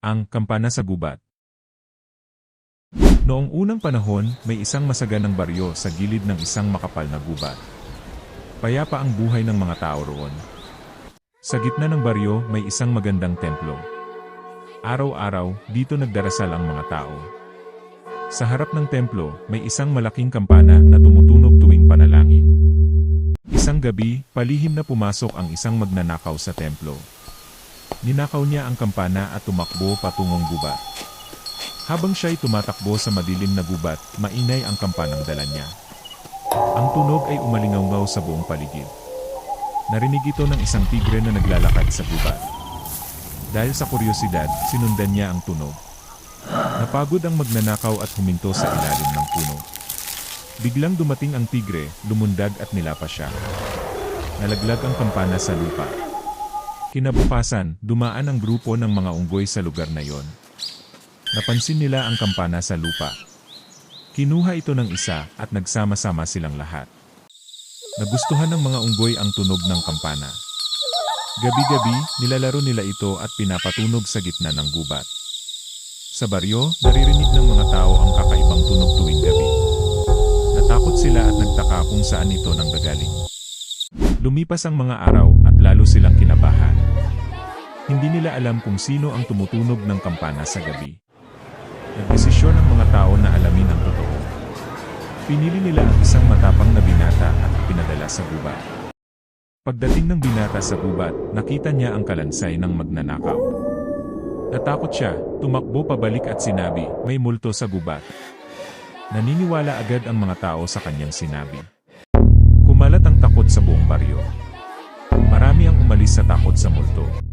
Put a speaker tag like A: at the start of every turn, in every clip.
A: Ang kampana sa gubat. Noong unang panahon, may isang masaganang baryo sa gilid ng isang makapal na gubat. Payapa ang buhay ng mga tao roon. Sa gitna ng baryo, may isang magandang templo. Araw-araw, dito nagdarasal ang mga tao. Sa harap ng templo, may isang malaking kampana na tumutunog tuwing panalangin. Isang gabi, palihim na pumasok ang isang magnanakaw sa templo. Ninakaw niya ang kampana at tumakbo patungong gubat. Habang siya'y tumatakbo sa madilim na gubat, maingay ang kampanang dala niya. Ang tunog ay umalingaw sa buong paligid. Narinig ito ng isang tigre na naglalakad sa gubat. Dahil sa kuryosidad, sinundan niya ang tunog. Napagod ang magnanakaw at huminto sa ilalim ng puno. Biglang dumating ang tigre, lumundag at nilapa siya. Nalaglag ang kampana sa lupa. Kinabukasan, dumaan ang grupo ng mga unggoy sa lugar na yon. Napansin nila ang kampana sa lupa. Kinuha ito ng isa at nagsama-sama silang lahat. Nagustuhan ng mga unggoy ang tunog ng kampana. Gabi-gabi, nilalaro nila ito at pinapatunog sa gitna ng gubat. Sa baryo, naririnig ng mga tao ang kakaibang tunog tuwing gabi. Natakot sila at nagtaka kung saan ito nanggagaling. Lumipas ang mga araw at lalo silang kinabahan. Hindi nila alam kung sino ang tumutunog ng kampana sa gabi. Nagdesisyon ang mga tao na alamin ang totoo. Pinili nila ang isang matapang na binata at pinadala sa gubat. Pagdating ng binata sa gubat, nakita niya ang kalansay ng magnanakaw. Natakot siya, tumakbo pabalik at sinabi, may multo sa gubat. Naniniwala agad ang mga tao sa kanyang sinabi. Kumalat ang takot sa buong baryo. Marami ang umalis sa takot sa multo.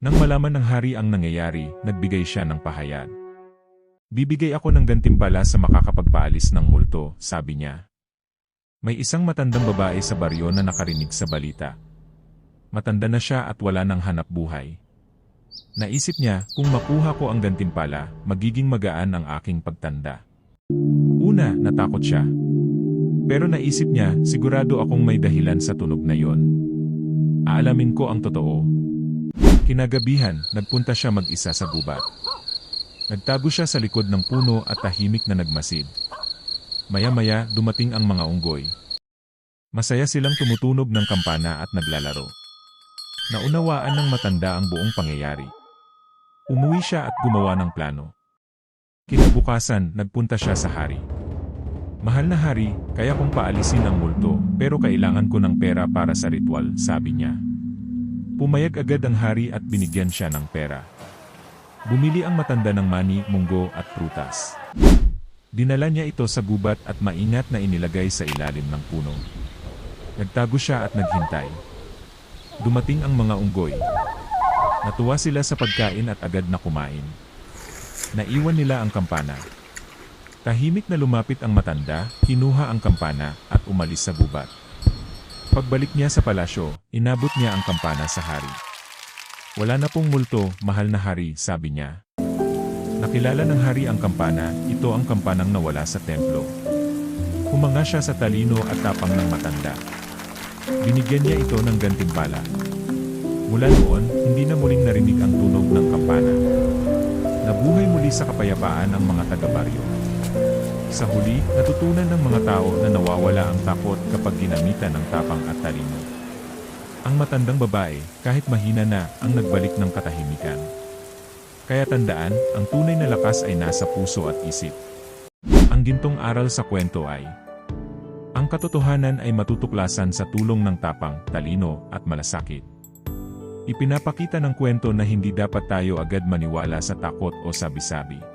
A: Nang malaman ng hari ang nangyayari, nagbigay siya ng pahayag. Bibigay ako ng gantimpala sa makakapagpaalis ng multo, sabi niya. May isang matandang babae sa baryo na nakarinig sa balita. Matanda na siya at wala ng hanap buhay. Naisip niya, kung makuha ko ang gantimpala, magiging magaan ang aking pagtanda. Una, natakot siya. Pero naisip niya, sigurado akong may dahilan sa tunog na yon. Aalamin ko ang totoo. Kinagabihan, nagpunta siya mag-isa sa gubat. Nagtago siya sa likod ng puno at tahimik na nagmasid. Maya-maya, dumating ang mga unggoy. Masaya silang tumutunog ng kampana at naglalaro. Naunawaan ng matanda ang buong pangyayari. Umuwi siya at gumawa ng plano. Kinabukasan, nagpunta siya sa hari. Mahal na hari, kaya kong paalisin ang multo, pero kailangan ko ng pera para sa ritual, sabi niya. Pumayag agad ang hari at binigyan siya ng pera. Bumili ang matanda ng mani, munggo at prutas. Dinala niya ito sa gubat at maingat na inilagay sa ilalim ng puno. Nagtago siya at naghintay. Dumating ang mga unggoy. Natuwa sila sa pagkain at agad na kumain. Naiwan nila ang kampana. Tahimik na lumapit ang matanda, kinuha ang kampana at umalis sa gubat. Pagbalik niya sa palasyo, inabot niya ang kampana sa hari. Wala na pong multo, mahal na hari, sabi niya. Nakilala ng hari ang kampana, ito ang kampanang nawala sa templo. Humanga siya sa talino at tapang ng matanda. Binigyan niya ito ng gantimpala. Mula noon, hindi na muling narinig ang tunog ng kampana. Nabuhay muli sa kapayapaan ang mga taga-baryo. Sa huli, natutunan ng mga tao na nawawala ang takot kapag ginamitan ng tapang at talino. Ang matandang babae, kahit mahina na, ang nagbalik ng katahimikan. Kaya tandaan, ang tunay na lakas ay nasa puso at isip. Ang gintong aral sa kwento ay, ang katotohanan ay matutuklasan sa tulong ng tapang, talino, at malasakit. Ipinapakita ng kwento na hindi dapat tayo agad maniwala sa takot o sabi-sabi.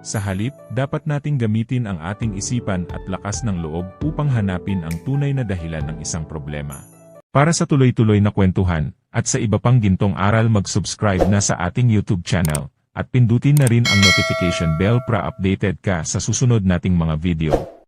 A: Sa halip, dapat nating gamitin ang ating isipan at lakas ng loob upang hanapin ang tunay na dahilan ng isang problema. Para sa tuloy-tuloy na kwentuhan, at sa iba pang gintong aral mag-subscribe na sa ating YouTube channel, at pindutin na rin ang notification bell para updated ka sa susunod nating mga video.